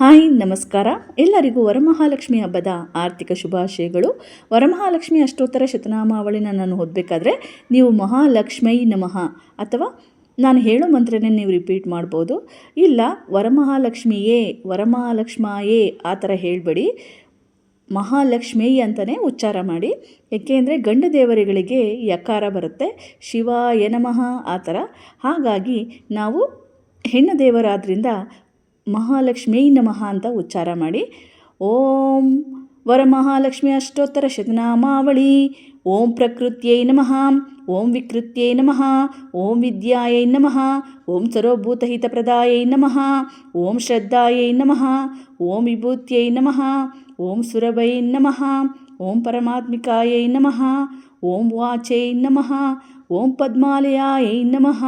Hi, ನಮಸ್ಕಾರ. ಎಲ್ಲರಿಗೂ ವರಮಹಾಲಕ್ಷ್ಮಿ ಹಬ್ಬದ ಆರ್ಥಿಕ ಶುಭಾಶಯಗಳು. ವರಮಹಾಲಕ್ಷ್ಮಿ ಅಷ್ಟೋತ್ತರ ಶತನಾಮಾವಳಿನ ನಾನು ಓದಬೇಕಾದ್ರೆ ನೀವು ಮಹಾಲಕ್ಷ್ಮೈ ನಮಃ ಅಥವಾ ನಾನು ಹೇಳೋ ಮಂತ್ರನೇ ನೀವು ರಿಪೀಟ್ ಮಾಡ್ಬೋದು. ಇಲ್ಲ, ವರಮಹಾಲಕ್ಷ್ಮಿಯೇ, ವರಮಹಾಲಕ್ಷ್ಮಾಯೇ ಆ ಥರ ಹೇಳಬೇಡಿ. ಮಹಾಲಕ್ಷ್ಮಿ ಅಂತಲೇ ಉಚ್ಚಾರ ಮಾಡಿ. ಏಕೆಂದರೆ ಗಂಡು ದೇವರುಗಳಿಗೆ ಯಕಾರ ಬರುತ್ತೆ. ಶಿವಾಯ ನಮಃ ಆ ಥರ. ಹಾಗಾಗಿ ನಾವು ಹೆಣ್ಣು ದೇವರಾದ್ರಿಂದ ಮಹಾಲಕ್ಷ್ಮೀ ನಮಃ ಅಂತ ಉಚ್ಚಾರ ಮಾಡಿ ಓಂ ವರಮಹಾಲಕ್ಷ್ಮಿ ಅಷ್ಟೋತ್ತರ ಶತನಾಮಾವಳಿ ಓಂ ಪ್ರಕೃತ್ಯೈ ನಮಃ ಓಂ ವಿಕೃತ್ಯೈ ನಮಃ ಓಂ ವಿದ್ಯಾಯೈ ನಮಃ ಓಂ ಸರ್ವಭೂತಹಿತಪ್ರದಾಯೈ ನಮಃ ಓಂ ಶ್ರದ್ಧಾಯೈ ನಮಃ ಓಂ ವಿಭೂತ್ಯೈ ನಮಃ ಓಂ ಸುರಭೈ ನಮಃ ಓಂ ಪರಮಾತ್ಮಿಕಾಯೈ ನಮಃ ಓಂ ವಾಚೈ ನಮಃ ಓಂ ಪದ್ಮಾಲಯಾಯೈ ನಮಃ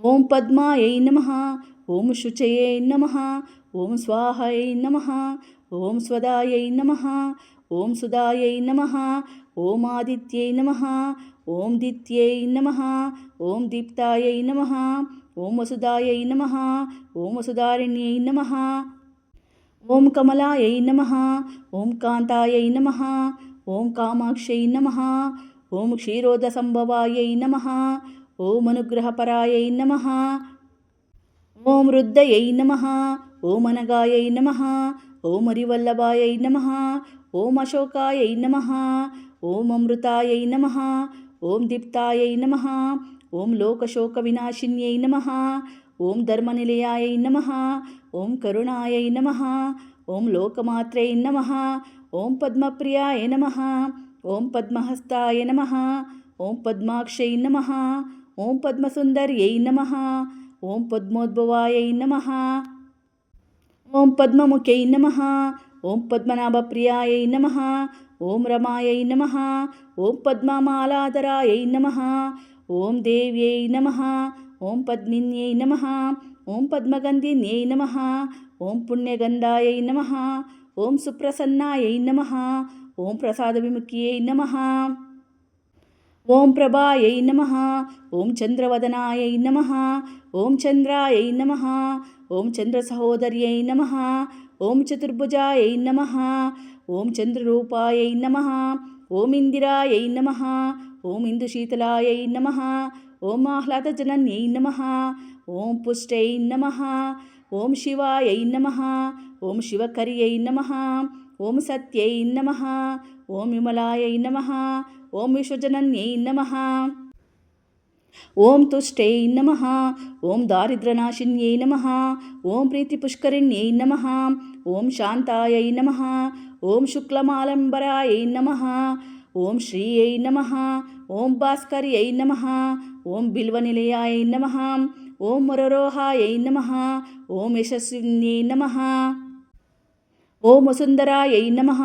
ಓಂ ಪದ್ಮಾಯೈ ನಮಃ ఓం శుచయే నమ ఓం స్వాహయై నమ ఓం స్వదాయై నమ ఓం సుదాయై నమ ఓం ఆదిత్యై నమ ఓం దిత్యై నమ ఓం దీప్తాయై నమ ఓం వసుదాయై నమ ఓం వసుదారిణ్యై నమ ఓం కమలాయై నమ ఓం కాంతాయై నమ ఓం కామాక్షై నమ ఓం క్షీరోద సంభవాయై నమ ఓం అనుగ్రహపరాయై నమ ఓం రుద్దయై నమ ఓం అనగాయై నమ ఓం హరివల్లభాయై నమ ఓం అశోకాయై నమ ఓం అమృతాయై నమ ఓం దీప్తాయై నమ ఓం లోకశోక వినాశిన్యై నమ ఓం ధర్మనిలయాయై నమ ఓం కరుణాయై నమ ఓం లోకమాత్రై నమ ఓం పద్మప్రియాయ నమ ఓం పద్మహస్తాయ నమ ఓం పద్మాక్షై నమ ఓం పద్మసుందర్యై నమ ఓం పద్మోద్భవాయ నమ ఓం పద్మముఖ్యై నమ ఓం పద్మనాభప్రియాయ నమ ఓం రమాయై నమ ఓం పద్మమాలాధరాయై నమ ఓం దేవ్యై నమ ఓం పద్మిన్యై నమ ఓం పద్మగంధిన్యై నమ ఓం పుణ్యగంధాయై నమ ఓం సుప్రసన్నాయై నమ ఓం ప్రసాద విముఖ్యై నమ ఓం ప్రభాయై నమ ఓం చంద్రవదనాయై నమ ఓం చంద్రాయై నమ ఓం చంద్ర సహోదర్యై నమ ఓం చతుర్భుజాయై నమ ఓం చంద్రరూపాయై నమ ఓం ఇందిరాయై నమ ఓం ఇందుశీతలాయై నమ ఓం ఆహ్లాదజనన్యై నమ ఓం పుష్టై నమ ఓం శివాయై నమ ఓం శివకర్యై నమ ఓం సత్యై నమ ఓం విమలాయ నమ ఓం విశ్వజనన్యై నమ ఓం తుష్టై నమ ఓం దారిద్రనాశిన్యై నమ ఓం ప్రీతిపుష్కరిణ్యై నమ ఓం శాంతాయై నమ ఓం శుక్లమాలంబరాయై నమ ఓం శ్రీయై నమ ఓం భాస్కర్యై నమ ఓం బిల్వనిలయాయ నమ ఓం మురరోహాయై నమ ఓం యశస్విన్యై నమ ॐ वसुन्धरायै नमः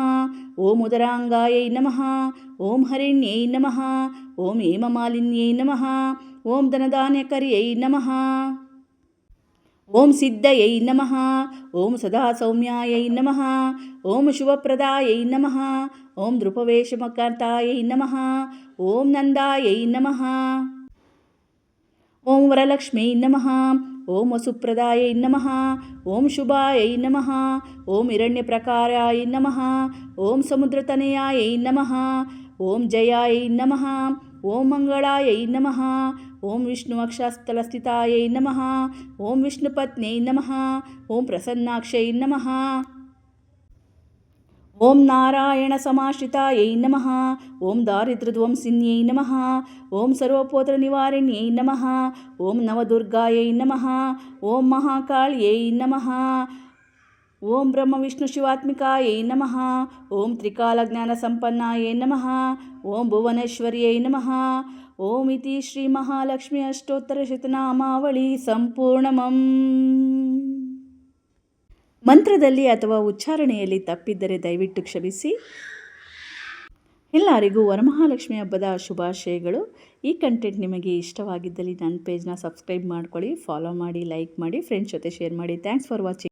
ॐ उदराङ्गायै नमः ॐ हरिण्यै नमः ॐ हेममालिन्यै नमः ॐ धनान्यकर्यै नमः ॐ सिद्धयै नमः ॐ सदासौम्याय नमः ॐ शुभप्रदायै नमः ॐ ध्रुपवेशमकान्ताय नमः ॐ नन्दायै नमः ॐ वरलक्ष्म्यै नमः ఓం వసుప్రదాయ నమ ఓం శుభాయ నమ ఓం హిరణ్యప్రకారాయ నమ ఓం సముద్రతనయాయ నమ ఓం జయాయ నమ ఓం మంగళాయ నమ ఓం విష్ణు అక్షస్థలస్థితాయ నమ ఓం విష్ణుపత్న్యై నమ ఓం ప్రసన్నాక్షై నమ. ఓం నారాయణ సమాశ్రితాయై నమ. ఓం దారిద్రధ్వంసిన్యై నమ. ఓం సర్వపోత్ర నివారిణ్యై నమ. ఓం నవదుర్గాయై నమ. ఓం మహాకాళ్యై నమ. ఓం బ్రహ్మ విష్ణు శివాత్మికాయై నమ. ఓం త్రికాల జ్ఞాన సంపన్నాయై నమ. ఓం భువనేశ్వర్యై నమ. ఓం ఇది శ్రీ మహాలక్ష్మి అష్టోత్తర సంపూర్ణమం. ಮಂತ್ರದಲ್ಲಿ ಅಥವಾ ಉಚ್ಚಾರಣೆಯಲ್ಲಿ ತಪ್ಪಿದ್ದರೆ ದಯವಿಟ್ಟು ಕ್ಷಮಿಸಿ. ಎಲ್ಲರಿಗೂ ವರಮಹಾಲಕ್ಷ್ಮಿ ಹಬ್ಬದ ಶುಭಾಶಯಗಳು. ಈ ಕಂಟೆಂಟ್ ನಿಮಗೆ ಇಷ್ಟವಾಗಿದ್ದಲ್ಲಿ ನನ್ನ ಪೇಜ್ನ ಸಬ್ಸ್ಕ್ರೈಬ್ ಮಾಡ್ಕೊಳ್ಳಿ ಫಾಲೋ ಮಾಡಿ ಲೈಕ್ ಮಾಡಿ ಫ್ರೆಂಡ್ಸ್ ಜೊತೆ ಶೇರ್ ಮಾಡಿ. Thanks for watching